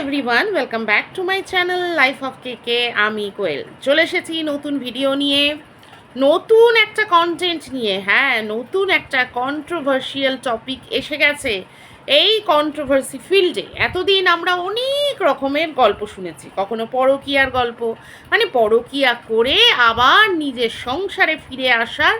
Everyone welcome back to my channel life of K K আমি কোয়েল। চলে এসেছি নতুন ভিডিও নিয়ে। নতুন একটা কন্টেন্ট নিয়ে হ্যাঁ নতুন একটা কন্ট্রোভার্সিয়াল টপিক এসে গেছে এই কন্ট্রোভার্সি ফিল্ডে এতদিন আমরা অনেক রকমের গল্প শুনেছি, কখনো পরকীয়ার গল্প মানে পরকীয়া করে আবার নিজের সংসারে ফিরে আসার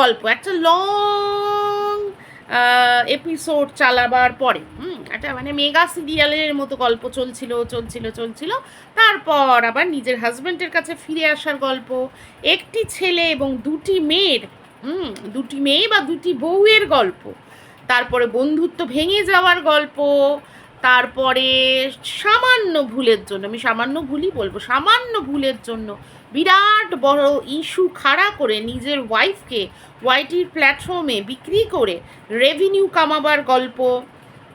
গল্প, একটা লং এপিসোড চালাবার পরে। একটা মানে মেগা সিরিয়ালের মতো গল্প চলছিল চলছিল চলছিল। তারপর আবার নিজের হাজব্যান্ডের কাছে ফিরে আসার গল্প। একটি ছেলে এবং দুটি মেয়ের দুটি মেয়ে বা দুটি বউয়ের গল্প। তারপরে বন্ধুত্ব ভেঙে যাওয়ার গল্প। তারপরে সামান্য ভুলের জন্য, আমি সামান্য ভুলই বলব, সামান্য ভুলের জন্য বিরাট বড় ইস্যু খাড়া করে নিজের ওয়াইফকে ওয়াইটির প্ল্যাটফর্মে বিক্রি করে রেভিনিউ কামাবার গল্প।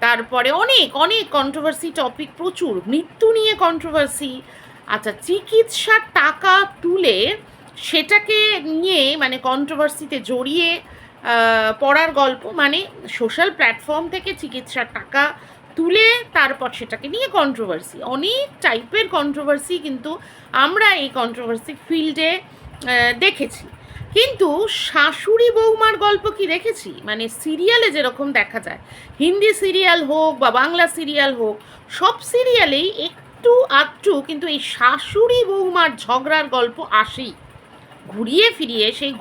তারপরে অনেক অনেক কন্ট্রোভার্সি টপিক প্রচুর। মৃত্যু নিয়ে কন্ট্রোভার্সি আচ্ছা চিকিৎসার টাকা তুলে সেটাকে নিয়ে মানে কন্ট্রোভার্সিতে জড়িয়ে পড়ার গল্প মানে সোশ্যাল প্ল্যাটফর্ম থেকে চিকিৎসার টাকা তুলে তারপর সেটাকে নিয়ে কন্ট্রোভার্সি অনেক টাইপের কন্ট্রোভার্সি কিন্তু আমরা এই কন্ট্রোভার্সি ফিল্ডে দেখেছি। কিন্তু শাশুড়ি বৌমার গল্প কি দেখেছি মানে সিরিয়ালে যেরকম দেখা যায়, হিন্দি সিরিয়াল হোক বা বাংলা সিরিয়াল হোক, সব সিরিয়ালেই একটু আধটু কিন্তু এই শাশুড়ি বৌমার ঝগড়ার গল্প আসেই। ঘুরিয়ে ফিরিয়ে সেই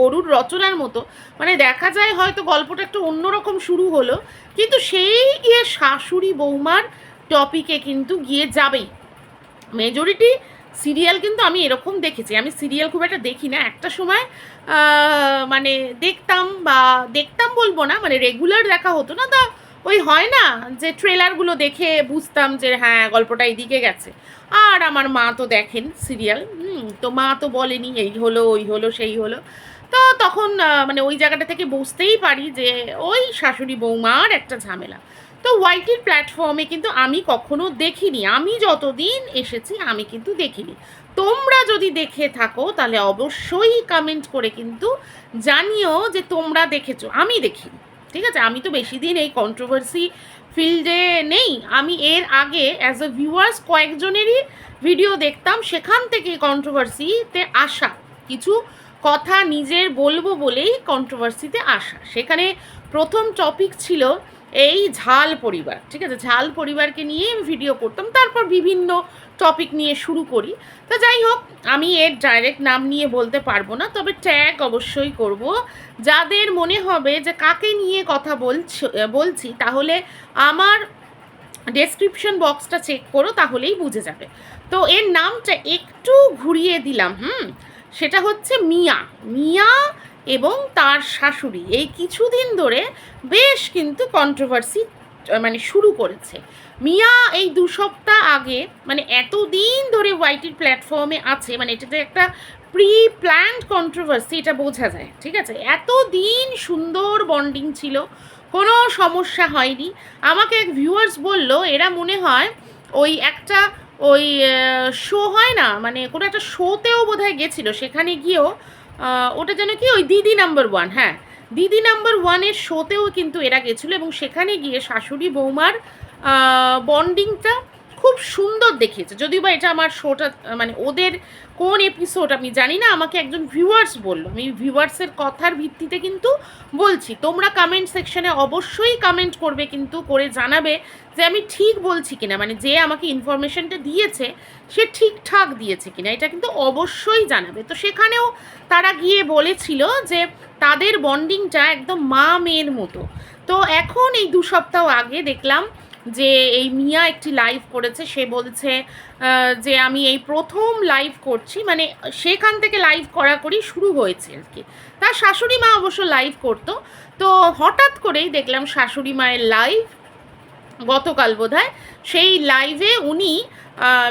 গরুর রচনার মতো মানে দেখা যায় হয়তো গল্পটা একটু অন্যরকম শুরু হলো, কিন্তু সেই গিয়ে শাশুড়ি বৌমার টপিকে কিন্তু গিয়ে যাবেই। মেজরিটি সিরিয়াল কিন্তু আমি এরকম দেখেছি। আমি সিরিয়াল খুব একটা দেখি না। একটা সময় মানে দেখতাম বা দেখতাম বলব না মানে রেগুলার দেখা হতো না, তা ওই হয় না যে ট্রেলারগুলো দেখে বুঝতাম যে হ্যাঁ গল্পটা এদিকে গেছে। আর আমার মা তো দেখেন সিরিয়াল তো মা তো বলেনি এই হলো, ওই হলো, সেই হলো। তো তখন মানে ওই জায়গাটা থেকে বুঝতেই পারি যে ওই শাশুড়ি বৌমার একটা ঝামেলা। তো ওয়াইটির প্ল্যাটফর্মে কিন্তু আমি কখনো দেখিনি। আমি যতদিন এসেছি, আমি কিন্তু দেখিনি। তোমরা যদি দেখে থাকো, তাহলে অবশ্যই কমেন্ট করে কিন্তু জানিও যে তোমরা দেখেছ। আমি দেখিনি। ঠিক আছে? আমি তো বেশি দিন এই কন্ট্রোভার্সি ফিল্ডে নেই। আমি এর আগে অ্যাজ এ ভিউয়ার্স কয়েকজনেরই ভিডিও দেখতাম। সেখান থেকে কন্ট্রোভার্সিতে আসা। কিছু কথা নিজের বলব বলেই কন্ট্রোভার্সিতে আসা। সেখানে প্রথম টপিক ছিল এই ঝাল পরিবার, ঠিক আছে? ঝাল পরিবারকে নিয়ে আমি ভিডিও করতাম, তারপর বিভিন্ন টপিক নিয়ে শুরু করি। তা যাই হোক, আমি এর ডাইরেক্ট নাম নিয়ে বলতে পারব না, তবে ট্যাগ অবশ্যই করব। যাদের মনে হবে যে কাকে নিয়ে কথা বলছি বলছি, তাহলে আমার ডেসক্রিপশন বক্সটা চেক করো, তাহলেই বুঝে যাবে। তো এর নামটা একটু ঘুরিয়ে দিলাম, হুম? সেটা হচ্ছে মিয়া। মিয়া এবং তার শাশুড়ি এই কিছুদিন ধরে বেশ কিন্তু কন্ট্রোভার্সি মানে শুরু করেছে। মিয়া এই দু সপ্তাহ আগে মানে এতদিন ধরে ওয়াইটির প্ল্যাটফর্মে আছে মানে এটাতে একটা প্রি প্ল্যান্ড কন্ট্রোভার্সি এটা বোঝা যায়, ঠিক আছে? এতদিন সুন্দর বন্ডিং ছিল, কোনো সমস্যা হয়নি। আমাকে এক ভিউয়ার্স বলল, এরা মনে হয় ওই একটা ওই শো হয় না মানে কোনো একটা শোতেও বোধহয় গেছিল, সেখানে গিয়েও ওটা যেন কি? ওই দিদি নাম্বার ওয়ান হ্যাঁ। দিদি নাম্বার ওয়ানের শোতেও কিন্তু এরা গেছিল এবং সেখানে গিয়ে শাশুড়ি বৌমার বন্ডিংটা খুব সুন্দর দেখিয়েছে। যদিও বা এটা আমার শোটা মানে ওদের কোন এপিসোড আমি জানি না, আমাকে একজন ভিউয়ার্স বলল। আমি ভিউয়ার্সের কথার ভিত্তিতে কিন্তু বলছি। তোমরা কমেন্ট সেকশনে অবশ্যই কমেন্ট করবে কিন্তু, করে জানাবে যে আমি ঠিক বলছি কিনা। মানে যে আমাকে ইনফরমেশনটা দিয়েছে, সে ঠিকঠাক দিয়েছে কিনা। এটা কিন্তু অবশ্যই জানাবে। তো সেখানেও তারা গিয়ে বলেছিল যে তাদের বন্ডিংটা একদম মা মেয়ের মতো। তো এখন এই দু সপ্তাহ আগে দেখলাম যে এই মিয়া একটি লাইভ করেছে, সে বলছে যে আমি এই প্রথম লাইভ করছি মানে সেখান থেকে লাইভ করাকরি শুরু হয়েছে আর কি। তার শাশুড়ি মা অবশ্য লাইভ করতো। তো হঠাৎ করেই দেখলাম শাশুড়ি মায়ের লাইভ গতকাল বোধহয়, সেই লাইভে উনি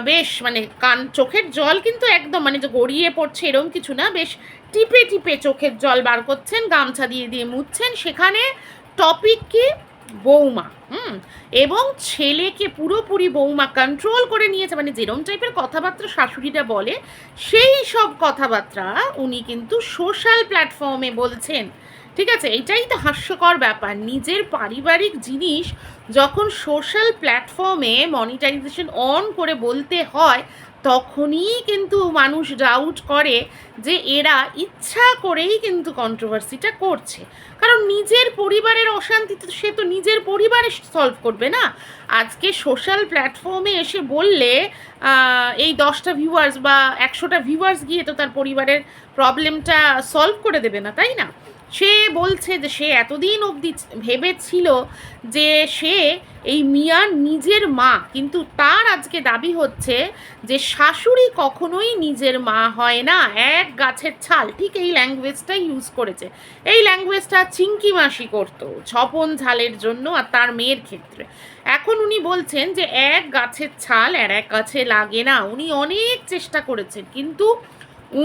বেশ মানে কান, চোখের জল কিন্তু একদম মানে যে গড়িয়ে পড়ছে এরকম কিছু না, বেশ টিপে টিপে চোখের জল বার করছেন, গামছা দিয়ে দিয়ে মুছছেন। সেখানে টপিক কি? বৌমা, হুম, এবং ছেলেকে পুরোপুরি বৌমা কন্ট্রোল করে নিয়েছে মানে যেরম টাইপের কথাবার্তা শাশুড়িটা বলে, সেই সব কথাবার্তা উনি কিন্তু সোশ্যাল প্ল্যাটফর্মে বলছেন। ঠিক আছে? এটাই তো হাস্যকর ব্যাপার। নিজের পারিবারিক জিনিস যখন সোশ্যাল প্ল্যাটফর্মে মনিটাইজেশন অন করে বলতে হয় তখনই কিন্তু মানুষ ডাউট করে যে এরা ইচ্ছা করেই কিন্তু কন্ট্রোভার্সিটা করছে। কারণ নিজের পরিবারের অশান্তি তো সে তো নিজের পরিবারে সলভ করবে না। আজকে সোশ্যাল প্ল্যাটফর্মে এসে বললে এই দশটা ভিউয়ার্স বা একশোটা ভিউয়ার্স গিয়ে তো তার পরিবারের প্রবলেমটা সলভ করে দেবে না, তাই না? সে বলছে যে সে এতদিন অবধি ভেবেছিল যে সে এই মিয়ার নিজের মা, কিন্তু তার আজকে দাবি হচ্ছে যে শাশুড়ি কখনোই নিজের মা হয় না, এক গাছের ছাল। ঠিক এই ল্যাঙ্গুয়েজটা ইউজ করেছে। এই ল্যাঙ্গুয়েজটা চিঙ্কি মাসি করতো, ছপন ঝালের জন্য আর তার মেয়ের ক্ষেত্রে। এখন উনি বলছেন যে এক গাছের ছাল আর এক গাছে লাগে না। উনি অনেক চেষ্টা করেছেন, কিন্তু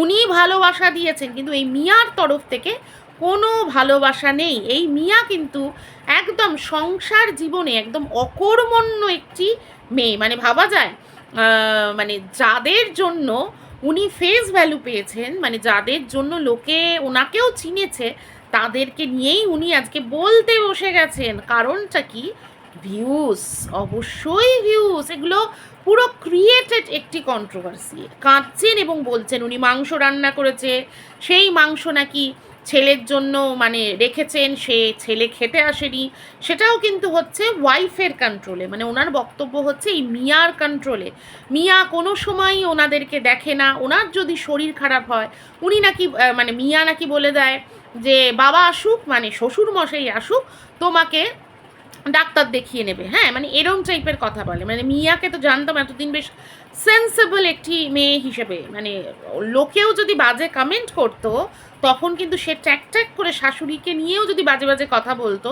উনি ভালোবাসা দিয়েছেন। কিন্তু এই মিয়ার তরফ থেকে কোনো ভালোবাসা নেই। এই মিয়া কিন্তু একদম সংসার জীবনে একদম অকর্মণ্য একটি মেয়ে। মানে ভাবা যায় মানে যাদের জন্য উনি ফেস ভ্যালু পেয়েছেন মানে যাদের জন্য লোকে ওনাকেও চিনেছে, তাদেরকে নিয়েই উনি আজকে বলতে বসে গেছেন। কারণটা কি? ভিউজ অবশ্যই ভিউজ এগুলো পুরো ক্রিয়েটেড একটি কন্ট্রোভার্সি কাঁদছেন এবং বলছেন, উনি মাংস রান্না করেছে, সেই মাংস নাকি ছেলের জন্য মানে রেখেছেন, সে ছেলে খেতে আসেনি। সেটাও কিন্তু হচ্ছে ওয়াইফের কন্ট্রোলে মানে ওনার বক্তব্য হচ্ছে এই মিয়ার কন্ট্রোলে মিয়া কোনো সময়ই ওনাদেরকে দেখে না। ওনার যদি শরীর খারাপ হয়, উনি নাকি মানে মিয়া নাকি বলে দেয় যে, বাবা আসুক মানে শ্বশুর মশাই আসুক, তোমাকে ডাক্তার দেখিয়ে নেবে। হ্যাঁ মানে এরম টাইপের কথা বলে। মানে মিয়াকে তো জানতাম এতদিন বেশ সেন্সেবল একটি মেয়ে হিসেবে। মানে লোকেও যদি বাজে কমেন্ট করতো তখন কিন্তু সে ট্যাক ট্যাক করে শাশুড়িকে নিয়েও যদি বাজে বাজে কথা বলতো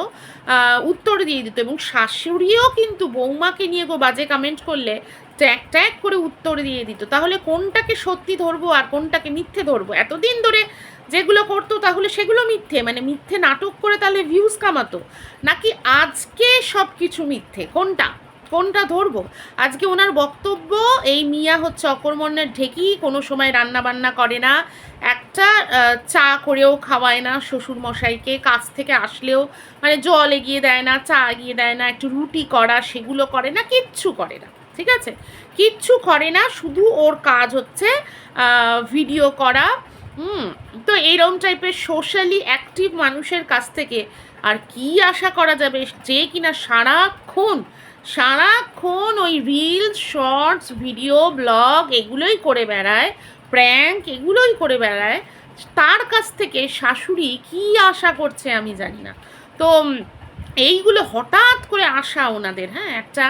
উত্তর দিয়ে দিত এবং শাশুড়িও কিন্তু বৌমাকে নিয়ে গো বাজে কমেন্ট করলে ট্যাক ট্যাক করে উত্তর দিয়ে দিত। তাহলে কোনটাকে সত্যি ধরবো আর কোনটাকে মিথ্যে ধরবো? এতদিন ধরে যেগুলো করতো তাহলে সেগুলো মিথ্যে মানে মিথ্যে নাটক করে তাহলে ভিউজ কামাতো, নাকি আজকে সব কিছু মিথ্যে? কোনটা? কোনটা ধরবো। আজকে ওনার বক্তব্য, এই মিয়া হচ্ছে অকর্মণ্যের ঢেকি, কোনো সময় রান্না বান্না করে না। একটা চা করেও খাওয়ায় না শ্বশুর মশাইকে কাছ থেকে আসলেও মানে জল এগিয়ে দেয় না, চা এগিয়ে দেয় না, একটু রুটি করা, সেগুলো করে না, কিচ্ছু করে না, ঠিক আছে? কিচ্ছু করে না, শুধু ওর কাজ হচ্ছে ভিডিও করা, হুম, তো এইরকম টাইপের সোশ্যালি অ্যাক্টিভ মানুষের কাছ থেকে আর কি আশা করা যাবে? যে কিনা সারাক্ষণ সারাক্ষণ ওই রিলস শর্টস ভিডিও ব্লগ এগুলোই করে বেড়ায় প্র্যাঙ্ক এগুলোই করে বেড়ায়। তার কাছ থেকে শাশুড়ি কি আশা করছে আমি জানি না। তো এইগুলো হঠাৎ করে আসা ওনাদের হ্যাঁ একটা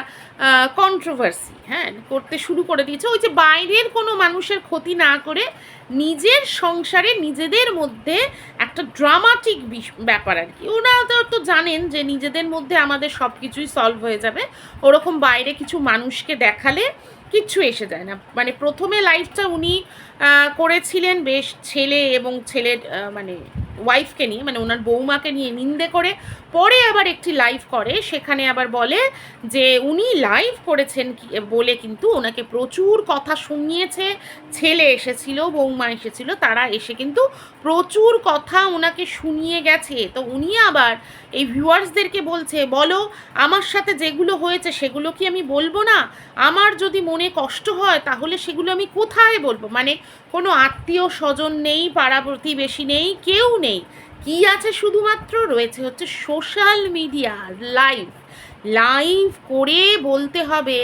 কন্ট্রোভার্সি হ্যাঁ করতে শুরু করে দিয়েছে। ওই যে বাইরের কোনো মানুষের ক্ষতি না করে নিজের সংসারে নিজেদের মধ্যে একটা ড্রামাটিক ব্যাপার আর কি। ওনারা তো জানেন যে নিজেদের মধ্যে আমাদের সব কিছুই সলভ হয়ে যাবে। ওরকম বাইরে কিছু মানুষকে দেখালে কিচ্ছু এসে যায় না। মানে প্রথমে লাইফটা উনি করেছিলেন বেশ ছেলে এবং ছেলের মানে ওয়াইফকে নিয়ে মানে ওনার বৌমাকে নিয়ে নিন্দে করে পরে আবার একটি লাইভ করে। সেখানে আবার বলে যে, উনি লাইভ করেছেন বলে কিন্তু ওনাকে প্রচুর কথা শুনিয়েছে। ছেলে এসেছিল, বৌমা এসেছিল, তারা এসে কিন্তু প্রচুর কথা ওনাকে শুনিয়ে গেছে। তো উনি আবার এই ভিউয়ার্সদেরকে বলছে, বলো, আমার সাথে যেগুলো হয়েছে সেগুলো কি আমি বলব না? আমার যদি মনে কষ্ট হয়, তাহলে সেগুলো আমি কোথায় বলব? মানে কোনো আত্মীয় স্বজন নেই পাড়া প্রতিবেশী নেই, কেউ নেই। কি আছে শুধুমাত্র? রয়েছে হচ্ছে সোশ্যাল মিডিয়া লাইভ লাইভ করে বলতে হবে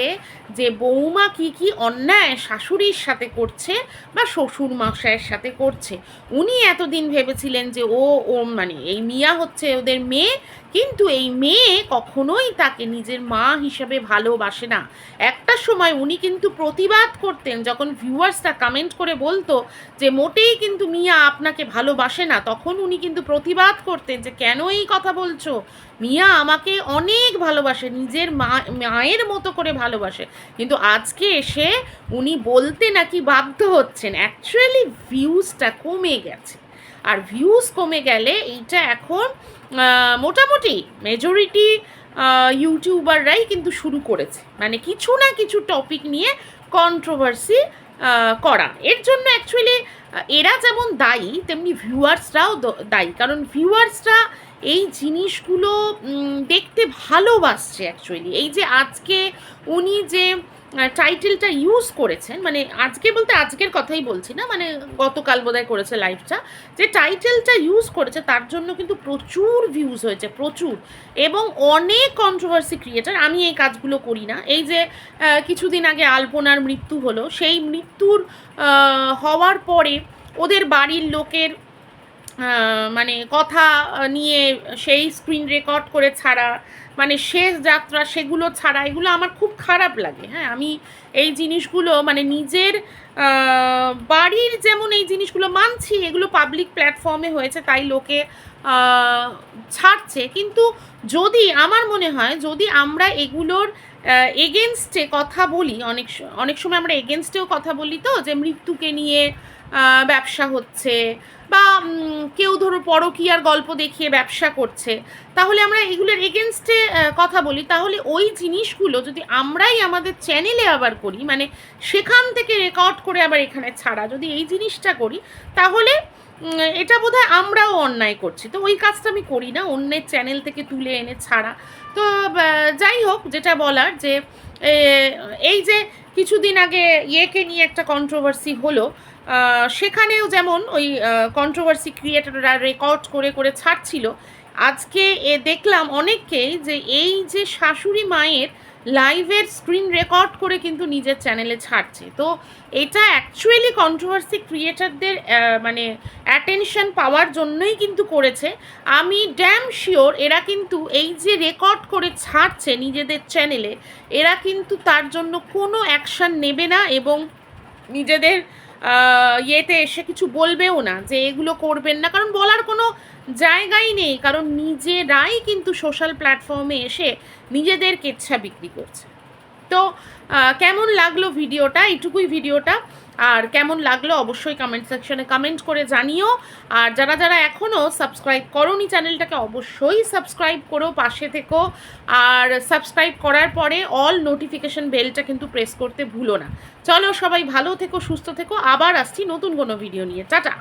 যে বৌমা কি কি অন্যায় শাশুড়ির সাথে করছে বা শ্বশুর মশাইয়ের সাথে করছে। উনি এতদিন ভেবেছিলেন যে ও ও মানে এই মিয়া হচ্ছে ওদের মেয়ে কিন্তু এই মেয়ে কখনোই তাকে নিজের মা হিসেবে ভালোবাসে না। একটা সময় উনি কিন্তু প্রতিবাদ করতেন, যখন ভিউয়ার্সরা কমেন্ট করে বলতো যে, মোটেই কিন্তু মিয়া আপনাকে ভালোবাসে না। তখন উনি কিন্তু প্রতিবাদ করতেন যে, কেন এই কথা বলছো? মিয়া আমাকে অনেক ভালোবাসে, নিজের মা, মায়ের মতো করে ভালোবাসে। কিন্তু আজকে এসে উনি বলতে নাকি বাধ্য হচ্ছেন। অ্যাকচুয়ালি ভিউজটা কমে গেছে। আর ভিউজ কমে গেলে এইটা এখন মোটামুটি মেজরিটি ইউটিউবাররাই কিন্তু শুরু করেছে। মানে কিছু না কিছু টপিক নিয়ে কন্ট্রোভার্সি করা। এর জন্য অ্যাকচুয়ালি এরা যেমন দায়ী, তেমনি ভিউয়ার্সরাও দায়ী। কারণ ভিউয়ার্সরা এই জিনিসগুলো দেখতে ভালোবাসছে অ্যাকচুয়ালি এই যে আজকে উনি যে টাইটেলটা ইউজ করেছেন মানে আজকে বলতে আজকের কথাই বলছি না মানে গতকাল বোধহয় করেছে লাইভটা যে টাইটেলটা ইউজ করেছে তার জন্য কিন্তু প্রচুর ভিউজ হয়েছে, প্রচুর। এবং অনেক কন্ট্রোভার্সি ক্রিয়েটার আমি এই কাজগুলো করি না, এই যে কিছুদিন আগে আলপনার মৃত্যু হলো, সেই মৃত্যুর হওয়ার পরে ওদের বাড়ির লোকের মানে কথা নিয়ে সেই স্ক্রিন রেকর্ড করে ছাড়া মানে শেষ যাত্রা সেগুলো ছাড়া, এগুলো আমার খুব খারাপ লাগে। হ্যাঁ আমি এই জিনিসগুলো মানে নিজের বাড়ির যেমন এই জিনিসগুলো মানছি, এগুলো পাবলিক প্ল্যাটফর্মে হয়েছে, তাই লোকে ছাড়ছে। কিন্তু যদি, আমার মনে হয়, যদি আমরা এগুলোর এগেনস্টে কথা বলি, অনেক অনেক সময় আমরা এগেনস্টেও কথা বলি তো, যে মৃত্যুকে নিয়ে ব্যবসা হচ্ছে বা কেউ ধরো পরকীয়ার গল্প দেখিয়ে ব্যবসা করছে, তাহলে আমরা এগুলোর এগেনস্টে কথা বলি। তাহলে ওই জিনিসগুলো যদি আমরাই আমাদের চ্যানেলে আবার করি মানে সেখান থেকে রেকর্ড করে আবার এখানে ছাড়া, যদি এই জিনিসটা করি, তাহলে এটা বোধহয় আমরাও অন্যায় করছি। তো ওই কাজটা আমি করি না, অন্যের চ্যানেল থেকে তুলে এনে ছাড়া। তো যাই হোক, যেটা বলার যে এই যে কিছুদিন আগে ইয়েকে নিয়ে একটা কন্ট্রোভার্সি হলো সেখানেও যেমন ওই কন্ট্রোভার্সি ক্রিয়েটররা রেকর্ড করে করে ছাড়ছিল, আজকে এ দেখলাম অনেককেই যে এই যে শাশুড়ি মায়ের লাইভের স্ক্রিন রেকর্ড করে কিন্তু নিজের চ্যানেলে ছাড়ছে। তো এটা অ্যাকচুয়ালি কন্ট্রোভার্সি ক্রিয়েটারদের মানে অ্যাটেনশন পাওয়ার জন্যই কিন্তু করেছে। আমি ড্যাম শিওর এরা কিন্তু এই যে রেকর্ড করে ছাড়ছে নিজেদের চ্যানেলে এরা কিন্তু তার জন্য কোনো অ্যাকশান নেবে না এবং নিজেদের ইয়েতে এসে কিছু বলবেও না যে এগুলো করবেন না। কারণ বলার কোনো জায়গাই নেই। কারণ নিজেরাই কিন্তু সোশ্যাল প্ল্যাটফর্মে এসে নিজেদের কেচ্ছা বিক্রি করছে। তো কেমন লাগল ভিডিওটা? এইটুকুই ভিডিওটা। আর কেমন লাগল অবশ্যই কমেন্ট সেকশনে কমেন্ট করে জানিও। আর যারা যারা এখনও সাবস্ক্রাইব করোনি চ্যানেলটাকে অবশ্যই সাবস্ক্রাইব করো, পাশে থেকো। আর সাবস্ক্রাইব করার পরে অল নোটিফিকেশন বেলটা কিন্তু প্রেস করতে ভুলো না। চলো সবাই ভালো থেকো, সুস্থ থেকো। আবার আসছি নতুন কোনো ভিডিও নিয়ে। টাটা!